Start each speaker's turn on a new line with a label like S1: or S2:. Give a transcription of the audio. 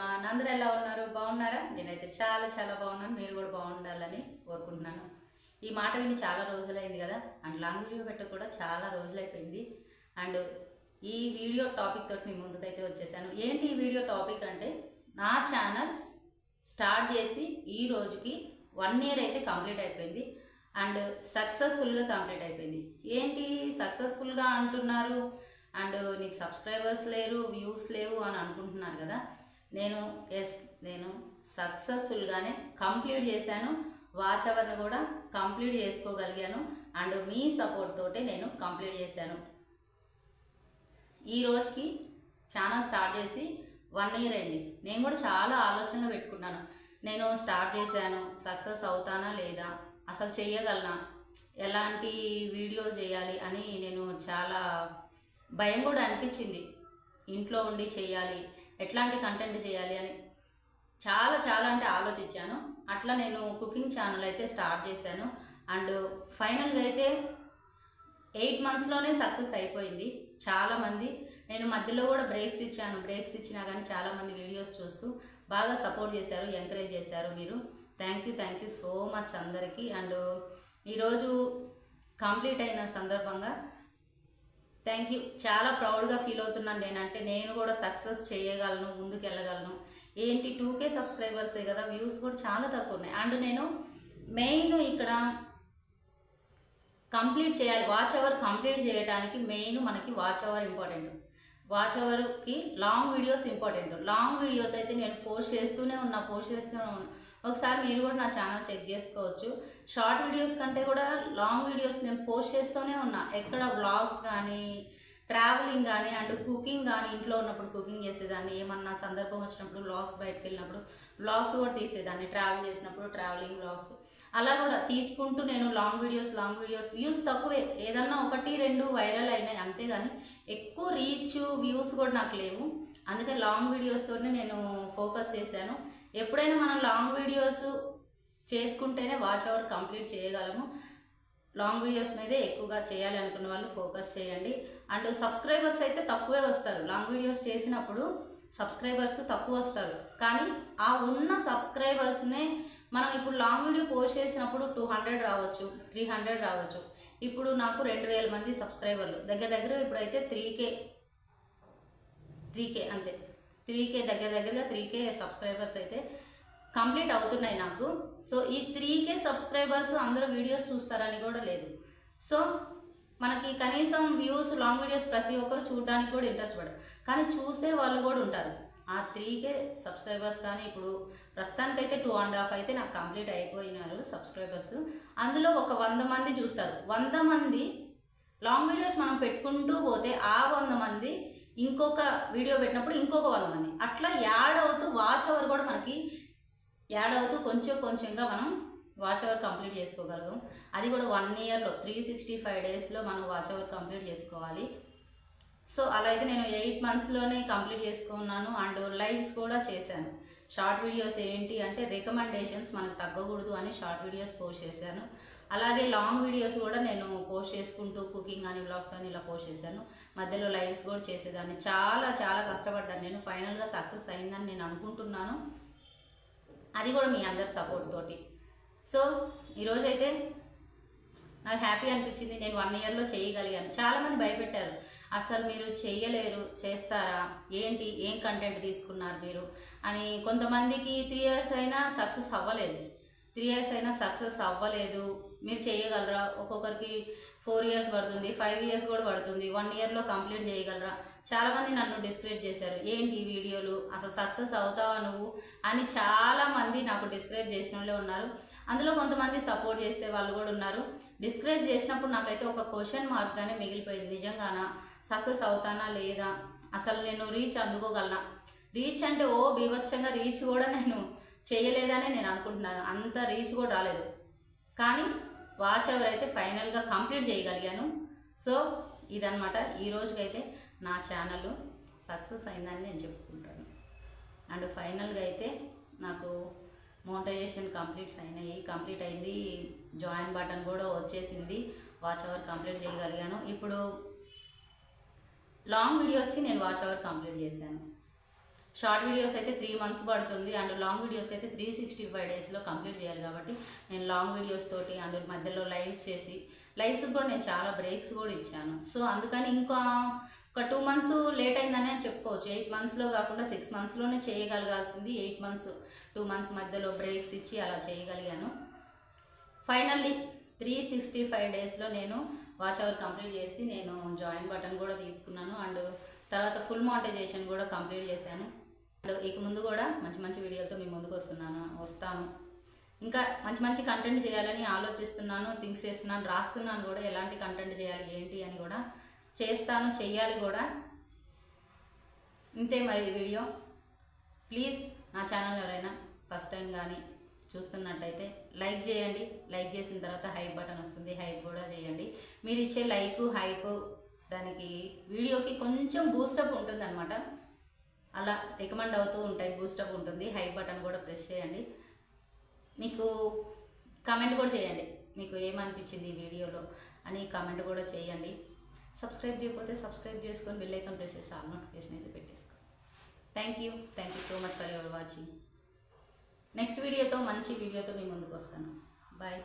S1: Everyone అందరూ ఎలా ఉన్నారు? బాగున్నారా? నేనైతే చాలా చాలా బాగున్నాను. మీరు కూడా బాగుండాలని కోరుకుంటున్నాను. ఈ మాట విని చాలా రోజులైంది కదా. అండ్ లాంగ్ వీడియో పెట్ట కూడా చాలా రోజులైపోయింది. అండ్ ఈ వీడియో టాపిక్ తోటి మీ ముందుకైతే వచ్చేసాను. ఏంటి ఈ వీడియో టాపిక్ అంటే నా ఛానల్ స్టార్ట్ చేసి ఈ రోజుకి వన్ ఇయర్ అయితే కంప్లీట్ అయిపోయింది. అండ్ సక్సెస్ఫుల్గా కంప్లీట్ అయిపోయింది. ఏంటి సక్సెస్ఫుల్గా అంటున్నారు? అండ్ నీకు సబ్స్క్రైబర్స్ లేరు వ్యూస్ లేవు అని అనుకుంటున్నారు కదా. నేను ఎస్ నేను సక్సెస్ఫుల్గానే కంప్లీట్ చేశాను. వాచ్ అవర్ని కూడా కంప్లీట్ చేసుకోగలిగాను. అండ్ మీ సపోర్ట్ తోటే నేను కంప్లీట్ చేశాను. ఈ రోజుకి ఛానల్ స్టార్ట్ చేసి వన్ ఇయర్ అయింది. నేను కూడా చాలా ఆలోచనలు పెట్టుకున్నాను. నేను స్టార్ట్ చేశాను సక్సెస్ అవుతానా లేదా అసలు చేయగలనా ఎలాంటి వీడియోలు చేయాలి అని నేను చాలా భయం కూడా అనిపించింది. ఇంట్లో ఉండి చేయాలి ఎట్లాంటి కంటెంట్ చేయాలి అని చాలా చాలా అంటే ఆలోచించాను. అట్లా నేను కుకింగ్ ఛానల్ అయితే స్టార్ట్ చేశాను. అండ్ ఫైనల్గా అయితే ఎయిట్ మంత్స్లోనే సక్సెస్ అయిపోయింది. చాలామంది నేను మధ్యలో కూడా బ్రేక్స్ ఇచ్చాను. బ్రేక్స్ ఇచ్చినా కానీ చాలామంది వీడియోస్ చూస్తూ బాగా సపోర్ట్ చేశారు ఎంకరేజ్ చేశారు మీరు. Thank you thank you so much అందరికీ. అండ్ ఈరోజు కంప్లీట్ అయిన సందర్భంగా థ్యాంక్ యూ చాలా ప్రౌడ్గా ఫీల్ అవుతున్నాను నేనంటే నేను కూడా సక్సెస్ చేయగలను ముందుకు వెళ్ళగలను ఏంటి టూ కే సబ్స్క్రైబర్సే కదా వ్యూస్ కూడా చాలా తక్కువ ఉన్నాయి. అండ్ నేను మెయిన్ ఇక్కడ కంప్లీట్ చేయాలి. వాచ్ అవర్ కంప్లీట్ చేయడానికి మెయిన్ మనకి watch hour important watch అవర్కి long videos important long videos అయితే నేను పోస్ట్ చేస్తూనే ఉన్నా పోస్ట్ చేస్తూనే ఉన్నా. ఒకసారి మీరు కూడా నా ఛానల్ చెక్ చేసుకోవచ్చు. షార్ట్ వీడియోస్ కంటే కూడా లాంగ్ వీడియోస్ నేను పోస్ట్ చేస్తూనే ఉన్నా. ఎక్కడ వ్లాగ్స్ కానీ ట్రావెలింగ్ కానీ అండ్ కుకింగ్ కానీ ఇంట్లో ఉన్నప్పుడు కుకింగ్ చేసేదాన్ని. ఏమన్నా సందర్భం వచ్చినప్పుడు వ్లాగ్స్ బయటకు వెళ్ళినప్పుడు వ్లాగ్స్ కూడా తీసేదాన్ని. ట్రావెల్ చేసినప్పుడు ట్రావెలింగ్ వ్లాగ్స్. అలా కూడా తీసుకుంటూ నేను long videos long videos views తక్కువే. ఏదన్నా ఒకటి రెండు వైరల్ అయినాయి అంతేగాని ఎక్కువ రీచ్ వ్యూస్ కూడా నాకు లేవు. అందుకే లాంగ్ వీడియోస్తోనే నేను ఫోకస్ చేశాను. ఎప్పుడైనా మనం లాంగ్ వీడియోస్ చేసుకుంటేనే వాచ్ అవర్ కంప్లీట్ చేయగలము. లాంగ్ వీడియోస్ మీదే ఎక్కువగా చేయాలి అనుకున్న వాళ్ళు ఫోకస్ చేయండి. అండ్ సబ్స్క్రైబర్స్ అయితే తక్కువే వస్తారు. లాంగ్ వీడియోస్ చేసినప్పుడు సబ్స్క్రైబర్స్ తక్కువ వస్తారు. కానీ ఆ ఉన్న సబ్స్క్రైబర్స్నే మనం ఇప్పుడు లాంగ్ వీడియో పోస్ట్ చేసినప్పుడు టూ హండ్రెడ్ రావచ్చు త్రీ హండ్రెడ్ రావచ్చు. ఇప్పుడు నాకు రెండు వేల మంది సబ్స్క్రైబర్లు దగ్గర దగ్గర ఇప్పుడైతే త్రీ కే త్రీ కే అంతే. త్రీ కే దగ్గర దగ్గరగా త్రీ కే సబ్స్క్రైబర్స్ అయితే కంప్లీట్ అవుతున్నాయి నాకు. సో ఈ త్రీ కే సబ్స్క్రైబర్స్ అందరూ వీడియోస్ చూస్తారని కూడా లేదు. సో మనకి కనీసం వ్యూస్ లాంగ్ వీడియోస్ ప్రతి ఒక్కరు చూడడానికి కూడా ఇంట్రెస్ట్ పడరు. కానీ చూసే వాళ్ళు కూడా ఉంటారు. ఆ త్రీ కే సబ్స్క్రైబర్స్ కానీ ఇప్పుడు ప్రస్తుతానికైతే టూ అండ్ హాఫ్ అయితే నాకు కంప్లీట్ అయిపోయినారు సబ్స్క్రైబర్స్ అందులో ఒక వంద మంది చూస్తారు. వంద మంది లాంగ్ వీడియోస్ మనం పెట్టుకుంటూ పోతే ఆ వంద మంది ఇంకొక వీడియో పెట్టినప్పుడు ఇంకొక వంద మంది అట్లా యాడ్ అవుతూ వాచ్ అవర్ కూడా మనకి యాడ్ అవుతూ కొంచెం కొంచెంగా మనం వాచ్ అవర్ కంప్లీట్ చేసుకోగలగం. అది కూడా వన్ ఇయర్లో త్రీ సిక్స్టీ ఫైవ్ డేస్లో మనం వాచ్ అవర్ కంప్లీట్ చేసుకోవాలి. సో అలా అయితే నేను ఎయిట్ మంత్స్లోనే కంప్లీట్ చేసుకున్నాను అండ్ లైవ్స్ కూడా చేశాను. షార్ట్ వీడియోస్ ఏంటి అంటే రికమెండేషన్స్ మనకు తగ్గకూడదు అని షార్ట్ వీడియోస్ పోస్ట్ చేశాను. అలాగే లాంగ్ వీడియోస్ కూడా నేను పోస్ట్ చేసుకుంటూ కుకింగ్ కానీ బ్లాగ్ కానీ ఇలా పోస్ట్ చేశాను. మధ్యలో లైవ్స్ కూడా చేసేదాన్ని. చాలా చాలా కష్టపడ్డాను. నేను ఫైనల్గా సక్సెస్ అయిందని నేను అనుకుంటున్నాను. అది కూడా మీ అందరి సపోర్ట్ తోటి. సో ఈరోజైతే నాకు హ్యాపీ అనిపించింది నేను వన్ ఇయర్లో చేయగలిగాను. చాలామంది భయపెట్టారు అసలు మీరు చేయలేరు చేస్తారా? ఏంటి? ఏం కంటెంట్ తీసుకున్నారు మీరు? అని కొంతమందికి త్రీ ఇయర్స్ అయినా సక్సెస్ అవ్వలేదు. త్రీ ఇయర్స్ అయినా సక్సెస్ అవ్వలేదు. మీరు చేయగలరా? ఒక్కొక్కరికి ఫోర్ ఇయర్స్ పడుతుంది ఫైవ్ ఇయర్స్ కూడా పడుతుంది వన్ ఇయర్లో కంప్లీట్ చేయగలరా? చాలామంది నన్ను డిస్క్రైబ్ చేశారు. ఏంటి ఈ వీడియోలు? అసలు సక్సెస్ అవుతావా నువ్వు? అని చాలామంది నాకు డిస్క్రైబ్ చేసిన వాళ్ళే ఉన్నారు. అందులో కొంతమంది సపోర్ట్ చేసే వాళ్ళు కూడా ఉన్నారు. డిస్క్రైబ్ చేసినప్పుడు నాకైతే ఒక క్వశ్చన్ మార్క్గానే మిగిలిపోయింది. నిజంగానా? సక్సెస్ అవుతానా లేదా? అసలు నేను రీచ్ అందుకోగలనా? రీచ్ అంటే ఓ బీభత్సంగా రీచ్ కూడా నేను చేయలేదనే నేను అనుకుంటున్నాను. అంత రీచ్ కూడా రాలేదు. కానీ వాచ్ అవర్ అయితే ఫైనల్గా కంప్లీట్ చేయగలిగాను. సో ఇదనమాట ఈ రోజుకైతే నా ఛానల్ సక్సెస్ అయిందని నేను చెప్పుకుంటాను. అండ్ ఫైనల్గా అయితే నాకు మోటరైజేషన్ కంప్లీట్స్ అయినాయి. కంప్లీట్ అయింది. జాయిన్ బటన్ కూడా వచ్చేసింది. వాచ్ అవర్ కంప్లీట్ చేయగలిగాను. ఇప్పుడు లాంగ్ వీడియోస్కి నేను వాచ్ అవర్ కంప్లీట్ చేశాను. షార్ట్ వీడియోస్ అయితే త్రీ మంత్స్ పడుతుంది. అండ్ లాంగ్ వీడియోస్కి అయితే త్రీ సిక్స్టీ ఫైవ్ డేస్లో కంప్లీట్ చేయాలి కాబట్టి నేను లాంగ్ వీడియోస్ తోటి అండ్ మధ్యలో లైవ్స్ చేసి లైవ్స్ కూడా నేను చాలా బ్రేక్స్ కూడా ఇచ్చాను. సో అందుకని ఇంకా ఒక టూ మంత్స్ లేట్ అయిందనే చెప్పుకోవచ్చు. ఎయిట్ మంత్స్లో కాకుండా సిక్స్ మంత్స్లోనే చేయగలగాల్సింది. ఎయిట్ మంత్స్ టూ మంత్స్ మధ్యలో బ్రేక్స్ ఇచ్చి అలా చేయగలిగాను. ఫైనల్లీ త్రీ సిక్స్టీ ఫైవ్ డేస్లో నేను వాచ్ అవర్ కంప్లీట్ చేసి నేను జాయిన్ బటన్ కూడా తీసుకున్నాను. అండ్ తర్వాత ఫుల్ మానిటైజేషన్ కూడా కంప్లీట్ చేశాను. అండ్ ఇక ముందు కూడా మంచి మంచి వీడియోలతో మీ ముందుకు వస్తున్నాను వస్తాను. ఇంకా మంచి మంచి కంటెంట్ చేయాలని ఆలోచిస్తున్నాను థింక్స్ చేస్తున్నాను రాస్తున్నాను కూడా ఎలాంటి కంటెంట్ చేయాలి ఏంటి అని కూడా చేస్తాను చెయ్యాలి కూడా. ఇంతే మరి వీడియో. ప్లీజ్ నా ఛానల్ ఎవరైనా ఫస్ట్ టైం కానీ చూస్తున్నట్టయితే లైక్ చేయండి. లైక్ చేసిన తర్వాత హైప్ బటన్ వస్తుంది. హైప్ కూడా చేయండి. మీరు ఇచ్చే లైక్ హైప్ దానికి వీడియోకి కొంచెం బూస్టప్ ఉంటుంది అనమాట అలా రికమెండ్ అవుతూ ఉంటాయి. బూస్టప్ ఉంటుంది. హైప్ బటన్ కూడా ప్రెస్ చేయండి. మీకు కమెంట్ కూడా చేయండి. మీకు ఏమనిపించింది ఈ వీడియోలో అని కామెంట్ కూడా చేయండి. సబ్స్క్రైబ్ చేయకపోతే సబ్స్క్రైబ్ చేసుకొని బెల్ ఐకాన్ ప్రెస్ చేసి ఆల్ నోటిఫికేషన్ అయితే పెట్టేసుకో. Thank you thank you so much for your watching next వీడియోతో మంచి వీడియోతో మీ ముందుకు వస్తాను. బాయ్